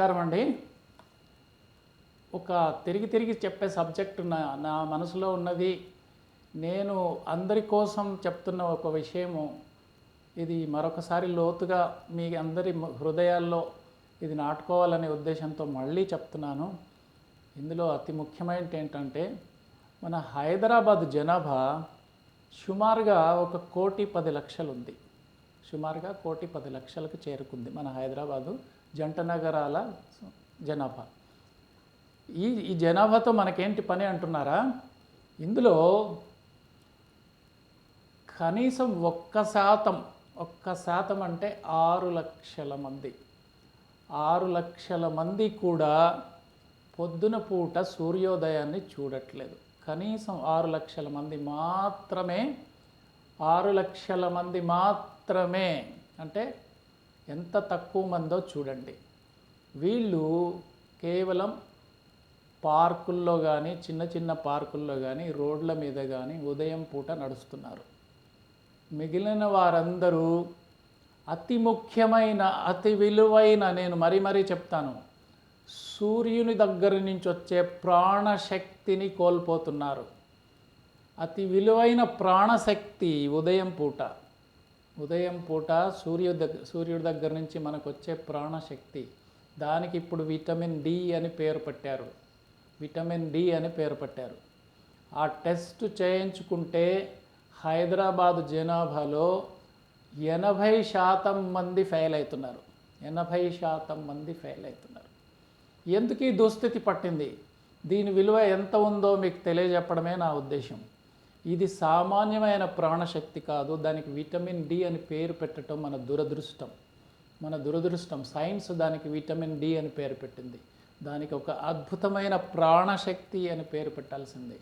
నమస్కారం అండి. ఒక తిరిగి తిరిగి చెప్పే సబ్జెక్టు నా నా మనసులో ఉన్నది. నేను అందరి కోసం చెప్తున్న ఒక విషయము. ఇది మరొకసారి లోతుగా మీ అందరి హృదయాల్లో ఇది నాటుకోవాలనే ఉద్దేశంతో మళ్ళీ చెప్తున్నాను. ఇందులో అతి ముఖ్యమైనది ఏంటంటే మన హైదరాబాద్ జనాభా సుమారుగా ఒక కోటి పది లక్షలు ఉంది సుమారుగా కోటి పది లక్షలకు చేరుకుంది మన హైదరాబాదు జంట నగరాల జనాభా. ఈ ఈ జనాభాతో మనకేంటి పని అంటున్నారా? ఇందులో కనీసం ఒక్క శాతం ఒక్క శాతం అంటే ఆరు లక్షల మంది. ఆరు లక్షల మంది కూడా పొద్దున పూట సూర్యోదయాన్ని చూడట్లేదు. కనీసం ఆరు లక్షల మంది మాత్రమే ఆరు లక్షల మంది మాత్రమే అంటే ఎంత తక్కువ మందో చూడండి. వీళ్ళు కేవలం పార్కుల్లో కానీ చిన్న చిన్న పార్కుల్లో కానీ రోడ్ల మీద కానీ ఉదయం పూట నడుస్తున్నారు. మిగిలిన వారందరూ అతి ముఖ్యమైన అతి విలువైన నేను మరీ మరీ చెప్తాను. సూర్యుని దగ్గర నుంచి వచ్చే ప్రాణశక్తిని కోల్పోతున్నారు. అతి విలువైన ప్రాణశక్తి ఉదయం పూట. ఉదయం పూట సూర్యు దగ్గర సూర్యుడి దగ్గర నుంచి మనకు వచ్చే ప్రాణశక్తి. దానికి ఇప్పుడు విటమిన్ డి అని పేరు పెట్టారు. విటమిన్ డి అని పేరు పెట్టారు. ఆ టెస్ట్ చేయించుకుంటే హైదరాబాద్ జనాభాలో ఎనభై శాతం మంది ఫెయిల్ అవుతున్నారు. ఎనభై శాతం మంది ఫెయిల్ అవుతున్నారు. ఎందుకు ఈ దుస్థితి పట్టింది? దీని విలువ ఎంత ఉందో మీకు తెలియజెప్పడమే నా ఉద్దేశం. ఇది సామాన్యమైన ప్రాణశక్తి కాదు. దానికి విటమిన్ డి అని పేరు పెట్టడం మన దురదృష్టం. మన దురదృష్టం. సైన్స్ దానికి విటమిన్ డి అని పేరు పెట్టింది. దానికి ఒక అద్భుతమైన ప్రాణశక్తి అని పేరు పెట్టాల్సింది.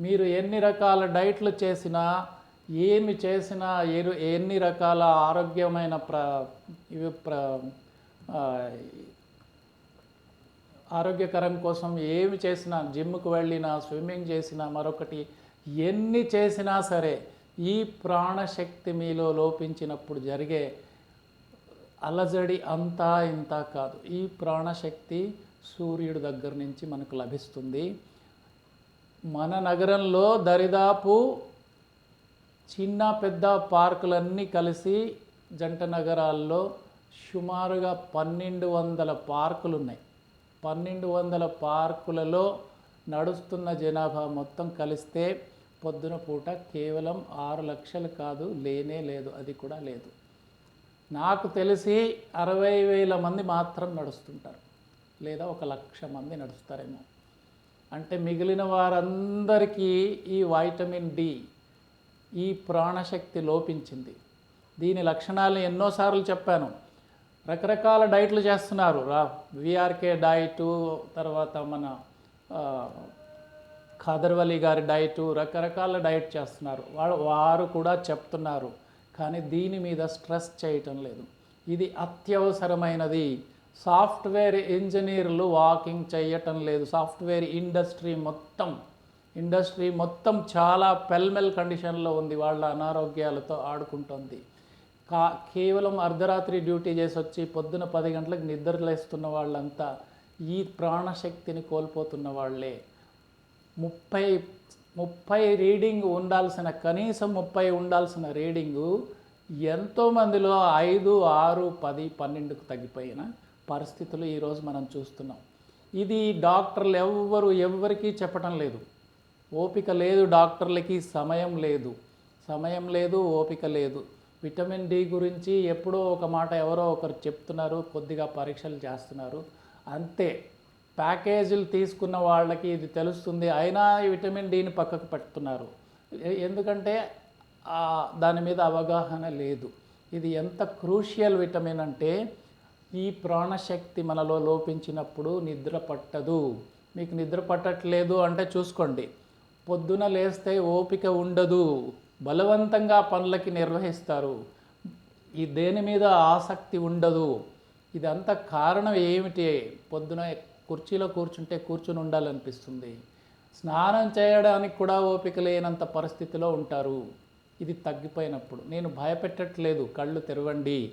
మీరు ఎన్ని రకాల డైట్లు చేసినా ఏమి చేసినా ఎరు ఎన్ని రకాల ఆరోగ్యమైన ప్ర ఇవి ప్ర ఆరోగ్యకరం కోసం ఏమి చేసినా జిమ్కి వెళ్ళినా స్విమ్మింగ్ చేసినా మరొకటి ఎన్ని చేసినా సరే ఈ ప్రాణశక్తి మీలో లోపించినప్పుడు జరిగే అలజడి అంతా ఇంత కాదు. ఈ ప్రాణశక్తి సూర్యుడి దగ్గర నుంచి మనకు లభిస్తుంది. మన నగరంలో దరిదాపు చిన్న పెద్ద పార్కులన్నీ కలిసి జంట నగరాల్లో సుమారుగా పన్నెండు వందల పార్కులు ఉన్నాయి పన్నెండు వందల పార్కులలో నడుస్తున్న జనాభా మొత్తం కలిస్తే పొద్దున పూట కేవలం ఆరు లక్షలు కాదు లేనే లేదు అది కూడా లేదు. నాకు తెలిసి అరవై వేల మంది మాత్రం నడుస్తుంటారు. లేదా ఒక లక్ష మంది నడుస్తారేమో. అంటే మిగిలిన వారందరికీ ఈ వైటమిన్ డి ఈ ప్రాణశక్తి లోపించింది. దీని లక్షణాలను ఎన్నోసార్లు చెప్పాను. రకరకాల డైట్లు చేస్తున్నారు. రా విఆర్కే డైటు తర్వాత మన ఖాదర్వలి గారి డైట్ రకరకాల డైట్ చేస్తున్నారు. వాళ్ళు వారు కూడా చెప్తున్నారు. కానీ దీని మీద స్ట్రెస్ చేయటం లేదు. ఇది అత్యవసరమైనది. సాఫ్ట్వేర్ ఇంజనీర్లు వాకింగ్ చేయటం లేదు. సాఫ్ట్వేర్ ఇండస్ట్రీ మొత్తం ఇండస్ట్రీ మొత్తం చాలా పెల్మెల్ కండిషన్లో ఉంది. వాళ్ళ అనారోగ్యాలతో ఆడుకుంటుంది. కా కేవలం అర్ధరాత్రి డ్యూటీ చేసి వచ్చి పొద్దున పది గంటలకు నిద్రలేస్తున్న వాళ్ళంతా ఈ ప్రాణశక్తిని కోల్పోతున్న వాళ్ళే. ముప్పై ముప్పై రీడింగ్ ఉండాల్సిన కనీసం ముప్పై ఉండాల్సిన రీడింగు ఎంతోమందిలో ఐదు ఆరు పది పన్నెండుకు తగ్గిపోయిన పరిస్థితులు ఈరోజు మనం చూస్తున్నాం. ఇది డాక్టర్లు ఎవ్వరు ఎవ్వరికీ చెప్పటం లేదు. ఓపిక లేదు డాక్టర్లకి సమయం లేదు. సమయం లేదు ఓపిక లేదు. విటమిన్ డి గురించి ఎప్పుడో ఒక మాట ఎవరో ఒకరు చెప్తున్నారు కొద్దిగా పరీక్షలు చేస్తున్నారు. అంతే. ప్యాకేజీలు తీసుకున్న వాళ్ళకి ఇది తెలుస్తుంది. అయినా ఈ విటమిన్ డిని పక్కకు పెడుతున్నారు. ఎందుకంటే దాని మీద అవగాహన లేదు. ఇది ఎంత క్రూషియల్ విటమిన్ అంటే ఈ ప్రాణశక్తి మనలో లోపించినప్పుడు నిద్ర పట్టదు. మీకు నిద్ర పట్టట్లేదు అంటే చూసుకోండి. పొద్దున లేస్తే ఓపిక ఉండదు. బలవంతంగా పనులకి నిర్వహిస్తారు. ఈ దేని మీద ఆసక్తి ఉండదు. ఇదంతా కారణం ఏమిటి? పొద్దున కుర్చీలో కూర్చుంటే కూర్చుని ఉండాలనిపిస్తుంది. స్నానం చేయడానికి కూడా ఓపిక లేనంత పరిస్థితిలో ఉంటారు. ఇది తగ్గిపోయినప్పుడు. నేను భయపెట్టట్లేదు. కళ్ళు తెరవండి.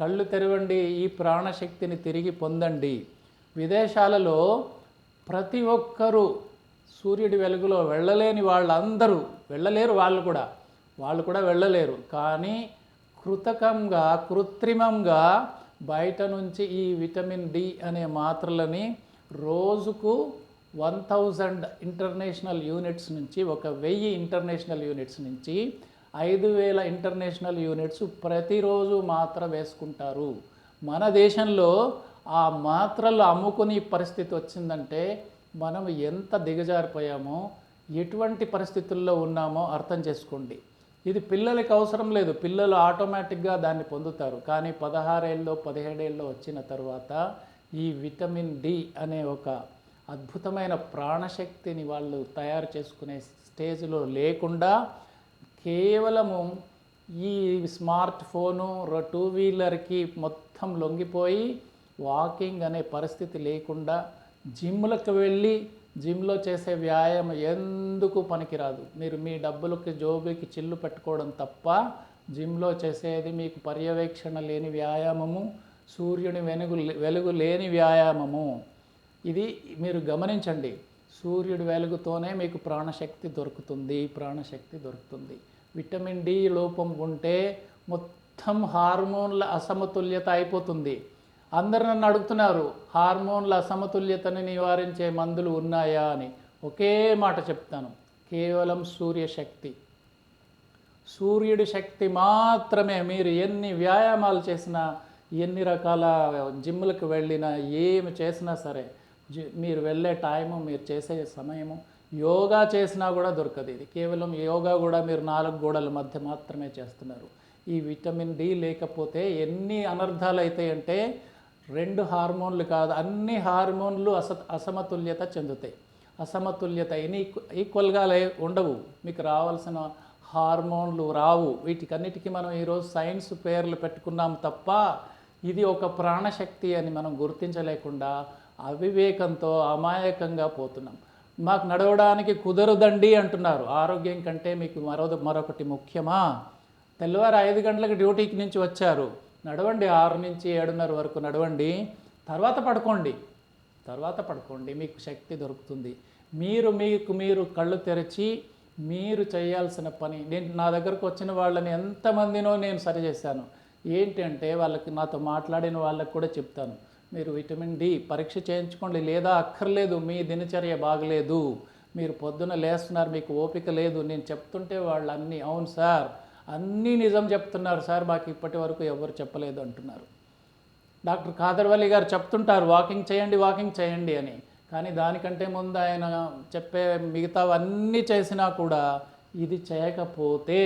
కళ్ళు తెరవండి. ఈ ప్రాణశక్తిని తిరిగి పొందండి. విదేశాలలో ప్రతి ఒక్కరూ సూర్యుడి వెలుగులో వెళ్ళలేని వాళ్ళందరూ వెళ్ళలేరు వాళ్ళు కూడా. వాళ్ళు కూడా వెళ్ళలేరు. కానీ కృతకంగా కృత్రిమంగా బయట నుంచి ఈ విటమిన్ డి అనే మాత్రలని రోజుకు వన్ థౌజండ్ ఇంటర్నేషనల్ యూనిట్స్ నుంచి ఒక వెయ్యి ఇంటర్నేషనల్ యూనిట్స్ నుంచి ఐదు వేల ఇంటర్నేషనల్ యూనిట్స్ ప్రతిరోజు మాత్ర వేసుకుంటారు. మన దేశంలో ఆ మాత్రలు అమ్ముకునే పరిస్థితి వచ్చిందంటే మనం ఎంత దిగజారిపోయామో ఎటువంటి పరిస్థితుల్లో ఉన్నామో అర్థం చేసుకోండి. ఇది పిల్లలకి అవసరం లేదు. పిల్లలు ఆటోమేటిక్గా దాన్ని పొందుతారు. కానీ పదహారేళ్ళలో పదిహేడేళ్ళలో వచ్చిన తర్వాత ఈ విటమిన్ డి అనే ఒక అద్భుతమైన ప్రాణశక్తిని వాళ్ళు తయారు చేసుకునే స్టేజ్లో లేకుండా కేవలము ఈ స్మార్ట్ ఫోను టూ వీలర్కి మొత్తం లొంగిపోయి వాకింగ్ అనే పరిస్థితి లేకుండా జిమ్లకు వెళ్ళి జిమ్లో చేసే వ్యాయామం ఎందుకు పనికిరాదు? మీరు మీ డబ్బులకి జోబుకి చిల్లు పెట్టుకోవడం తప్ప జిమ్లో చేసేది మీకు పర్యవేక్షణ లేని వ్యాయామము సూర్యుని వెనుగు వెలుగు లేని వ్యాయామము. ఇది మీరు గమనించండి. సూర్యుడి వెలుగుతోనే మీకు ప్రాణశక్తి దొరుకుతుంది ప్రాణశక్తి దొరుకుతుంది. విటమిన్ డి లోపం ఉంటే మొత్తం హార్మోన్ల అసమతుల్యత అయిపోతుంది. అందరు నన్ను అడుగుతున్నారు హార్మోన్ల అసమతుల్యతని నివారించే మందులు ఉన్నాయా? అని. ఒకే మాట చెప్తాను కేవలం సూర్యశక్తి. సూర్యుడి శక్తి మాత్రమే. మీరు ఎన్ని వ్యాయామాలు చేసినా ఎన్ని రకాల జిమ్లకు వెళ్ళినా ఏమి చేసినా సరే జి మీరు వెళ్ళే టైము మీరు చేసే సమయము యోగా చేసినా కూడా దొరకదు. ఇది కేవలం యోగా కూడా మీరు నాలుగు గోడల మధ్య మాత్రమే చేస్తున్నారు. ఈ విటమిన్ డి లేకపోతే ఎన్ని అనర్థాలు అవుతాయంటే రెండు హార్మోన్లు కాదు అన్ని హార్మోన్లు అస అసమతుల్యత చెందుతాయి. అసమతుల్యత ఎన్ని ఈక్వల్గా లే ఉండవు. మీకు రావాల్సిన హార్మోన్లు రావు. వీటికన్నిటికీ మనం ఈరోజు సైన్స్ పేర్లు పెట్టుకున్నాం తప్ప ఇది ఒక ప్రాణశక్తి అని మనం గుర్తించలేకుండా అవివేకంతో అమాయకంగా పోతున్నాం. మాకు నడవడానికి కుదరదండి అంటున్నారు. ఆరోగ్యం కంటే మీకు మరో మరొకటి ముఖ్యమా? తెల్లవారు ఐదు గంటలకు డ్యూటీకి నుంచి వచ్చారు. నడవండి ఆరు నుంచి ఏడున్నర వరకు నడవండి. తర్వాత పడుకోండి. తర్వాత పడుకోండి మీకు శక్తి దొరుకుతుంది. మీరు మీకు మీరు కళ్ళు తెరిచి మీరు చేయాల్సిన పని. నేను నా దగ్గరకు వచ్చిన వాళ్ళని ఎంతమందినో నేను సరిచేశాను. ఏంటంటే వాళ్ళకి నాతో మాట్లాడిన వాళ్ళకి కూడా చెప్తాను. మీరు విటమిన్ డి పరీక్ష చేయించుకోండి లేదా అక్కర్లేదు మీ దినచర్య బాగలేదు మీరు పొద్దున లేస్తున్నారు మీకు ఓపిక లేదు నేను చెప్తుంటే వాళ్ళు అన్నీ అవును సార్ అన్నీ నిజం చెప్తున్నారు సార్ మాకు ఇప్పటి వరకు ఎవరు చెప్పలేదు అంటున్నారు. డాక్టర్ కాదర్వల్లి గారు చెప్తుంటారు వాకింగ్ చేయండి వాకింగ్ చేయండి అని. కానీ దానికంటే ముందు ఆయన చెప్పే మిగతావన్నీ చేసినా కూడా ఇది చేయకపోతే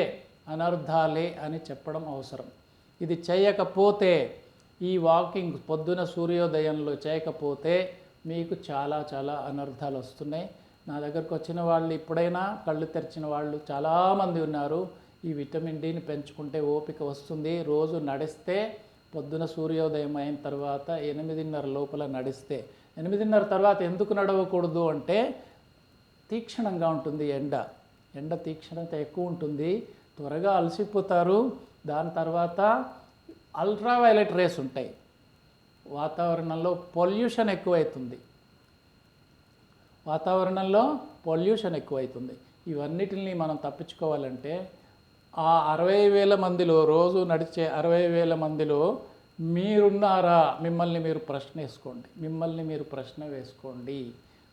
అనర్ధాలే అని చెప్పడం అవసరం. ఇది చేయకపోతే ఈ వాకింగ్ పొద్దున సూర్యోదయంలో చేయకపోతే మీకు చాలా చాలా అనర్థాలు వస్తున్నాయి. నా దగ్గరకు వచ్చిన వాళ్ళు ఇప్పుడైనా కళ్ళు తెరిచిన వాళ్ళు చాలామంది ఉన్నారు. ఈ విటమిన్ డిని పెంచుకుంటే ఓపిక వస్తుంది. రోజు నడిస్తే పొద్దున సూర్యోదయం అయిన తర్వాత ఎనిమిదిన్నర లోపల నడిస్తే. ఎనిమిదిన్నర తర్వాత ఎందుకు నడవకూడదు అంటే తీక్షణంగా ఉంటుంది ఎండ. ఎండ తీక్షణత ఎక్కువ ఉంటుంది. త్వరగా అలసిపోతారు. దాని తర్వాత అల్ట్రా వైలెట్ రేస్ ఉంటాయి. వాతావరణంలో పొల్యూషన్ ఎక్కువైతుంది. వాతావరణంలో పొల్యూషన్ ఎక్కువైతుంది. ఇవన్నిటిని మనం తప్పించుకోవాలంటే ఆ అరవై వేల మందిలో రోజు నడిచే అరవై వేల మందిలో మీరున్నారా? మిమ్మల్ని మీరు ప్రశ్న వేసుకోండి. మిమ్మల్ని మీరు ప్రశ్న వేసుకోండి.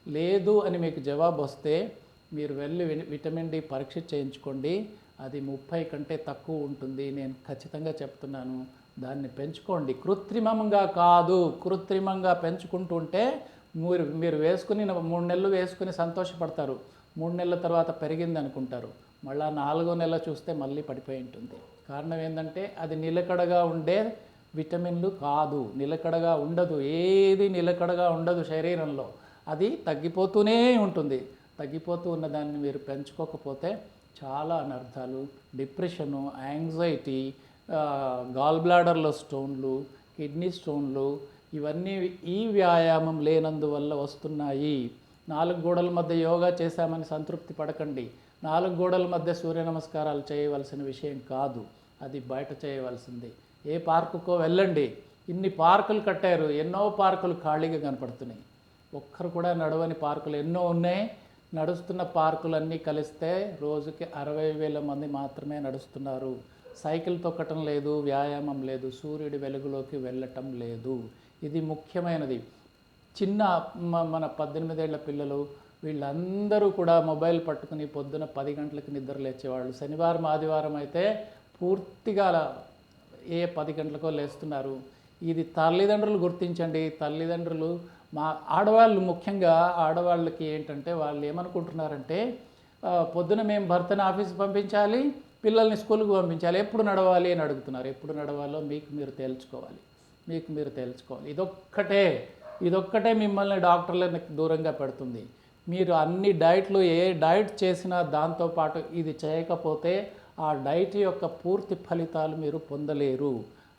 లేదు అని మీకు జవాబు వస్తే మీరు వెళ్ళి వి- విటమిన్ డి పరీక్ష చేయించుకోండి. అది ముప్పై కంటే తక్కువ ఉంటుంది. నేను ఖచ్చితంగా చెప్తున్నాను. దాన్ని పెంచుకోండి. కృత్రిమంగా కాదు. కృత్రిమంగా పెంచుకుంటుంటే మీరు మీరు వేసుకుని మూడు నెలలు వేసుకుని సంతోషపడతారు. మూడు నెలల తర్వాత పెరిగింది అనుకుంటారు మళ్ళా నాలుగో నెల చూస్తే మళ్ళీ పడిపోయి ఉంటుంది. కారణం ఏంటంటే అది నిలకడగా ఉండే విటమిన్లు కాదు. నిలకడగా ఉండదు. ఏది నిలకడగా ఉండదు శరీరంలో. అది తగ్గిపోతూనే ఉంటుంది. తగ్గిపోతూ ఉన్న దాన్ని మీరు పెంచుకోకపోతే చాలా అనర్థాలు డిప్రెషను యాంగ్జైటీ గాల్ బ్లాడర్లో స్టోన్లు కిడ్నీ స్టోన్లు ఇవన్నీ ఈ వ్యాయామం లేనందువల్ల వస్తున్నాయి. నాలుగు గోడల మధ్య యోగా చేశామని సంతృప్తి పడకండి. నాలుగు గోడల మధ్య సూర్య నమస్కారాలు చేయవలసిన విషయం కాదు. అది బయట చేయవలసింది. ఏ పార్కుకో వెళ్ళండి. ఇన్ని పార్కులు కట్టారు. ఎన్నో పార్కులు ఖాళీగా కనపడుతున్నాయి. ఒక్కరు కూడా నడవని పార్కులు ఎన్నో ఉన్నాయి. నడుస్తున్న పార్కులన్నీ కలిస్తే రోజుకి అరవై వేల మంది మాత్రమే నడుస్తున్నారు. సైకిల్ తొక్కటం లేదు వ్యాయామం లేదు సూర్యుడి వెలుగులోకి వెళ్ళటం లేదు. ఇది ముఖ్యమైనది. చిన్న మన పద్దెనిమిదేళ్ళ పిల్లలు వీళ్ళందరూ కూడా మొబైల్ పట్టుకుని పొద్దున పది గంటలకు నిద్ర లేచేవాళ్ళు. శనివారం ఆదివారం అయితే పూర్తిగా ఏ పది గంటలకో లేస్తున్నారు. ఇది తల్లిదండ్రులు గుర్తించండి. తల్లిదండ్రులు మా ఆడవాళ్ళు ముఖ్యంగా ఆడవాళ్ళకి ఏంటంటే వాళ్ళు ఏమనుకుంటున్నారంటే పొద్దున మేము భర్తను ఆఫీస్కి పంపించాలి పిల్లల్ని స్కూల్కి పంపించాలి ఎప్పుడు నడవాలి అని అడుగుతున్నారు. ఎప్పుడు నడవాలో మీకు మీరు తేల్చుకోవాలి మీకు మీరు తేల్చుకోవాలి ఇదొక్కటే ఇదొక్కటే మిమ్మల్ని డాక్టర్లకు దూరంగా పెడుతుంది. మీరు అన్ని డైట్లు ఏ డైట్ చేసినా దాంతోపాటు ఇది చేయకపోతే ఆ డైట్ యొక్క పూర్తి ఫలితాలు మీరు పొందలేరు.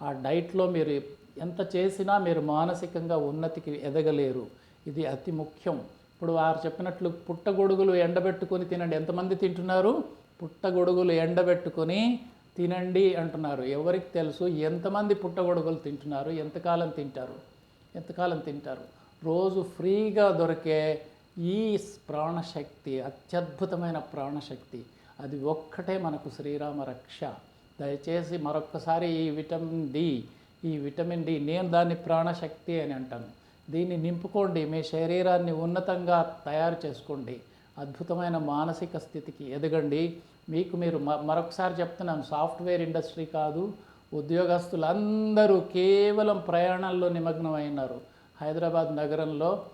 ఆ డైట్లో మీరు ఎంత చేసినా మీరు మానసికంగా ఉన్నతికి ఎదగలేరు. ఇది అతి ముఖ్యం. ఇప్పుడు వారు చెప్పినట్లు పుట్టగొడుగులు ఎండబెట్టుకొని తినండి. ఎంతమంది తింటున్నారు? పుట్టగొడుగులు ఎండబెట్టుకొని తినండి అంటున్నారు. ఎవరికి తెలుసు? ఎంతమంది పుట్టగొడుగులు తింటున్నారు? ఎంతకాలం తింటారు? ఎంతకాలం తింటారు? రోజు ఫ్రీగా దొరికే ఈ ప్రాణశక్తి అత్యద్భుతమైన ప్రాణశక్తి అది ఒక్కటే మనకు శ్రీరామ రక్ష. దయచేసి మరొక్కసారి ఈ విటమిన్ డి ఈ విటమిన్ డి నేను దాన్ని ప్రాణశక్తి అని అంటాను. దీన్ని నింపుకోండి. మీ శరీరాన్ని ఉన్నతంగా తయారు చేసుకోండి. అద్భుతమైన మానసిక స్థితికి ఎదగండి. మీకు మీరు మ- మరొకసారి చెప్తున్నాను సాఫ్ట్వేర్ ఇండస్ట్రీ కాదు ఉద్యోగస్తులందరూ కేవలం ప్రయాణాల్లో నిమగ్నమైనారు. హైదరాబాద్ నగరంలో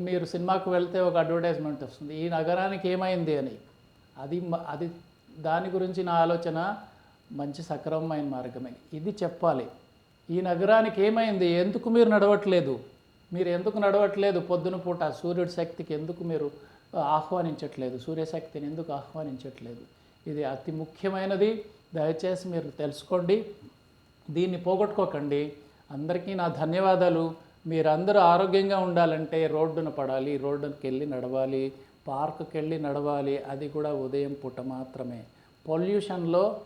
మీరు సినిమాకు వెళ్తే ఒక అడ్వర్టైజ్మెంట్ వస్తుంది. ఈ నగరానికి ఏమైంది అని. అది అది దాని గురించి నా ఆలోచన మంచి సక్రమమైన మార్గమే. ఇది చెప్పాలి. ఈ నగరానికి ఏమైంది? ఎందుకు మీరు నడవట్లేదు? మీరు ఎందుకు నడవట్లేదు పొద్దున పూట? సూర్యుడి శక్తికి ఎందుకు మీరు ఆహ్వానించట్లేదు? సూర్యశక్తిని ఎందుకు ఆహ్వానించట్లేదు? ఇది అతి ముఖ్యమైనది. దయచేసి మీరు తెలుసుకోండి. దీన్ని పోగొట్టుకోకండి. అందరికీ నా ధన్యవాదాలు. మీరందరూ ఆరోగ్యంగా ఉండాలంటే రోడ్డున పడాలి రోడ్డుకి వెళ్ళి నడవాలి పార్కుకి వెళ్ళి నడవాలి. అది కూడా ఉదయం పూట మాత్రమే. పొల్యూషన్లో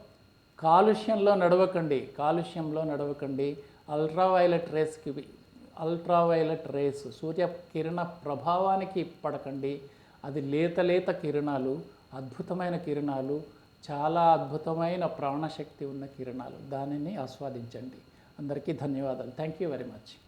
కాలుష్యంలో నడవకండి కాలుష్యంలో నడవకండి. అల్ట్రావైలెట్ రేస్కి అల్ట్రావైలెట్ రేస్ సూర్య కిరణ ప్రభావానికి పడకండి. అది లేత లేత కిరణాలు అద్భుతమైన కిరణాలు చాలా అద్భుతమైన ప్రాణశక్తి ఉన్న కిరణాలు. దానిని ఆస్వాదించండి. అందరికీ ధన్యవాదాలు. Thank you very much.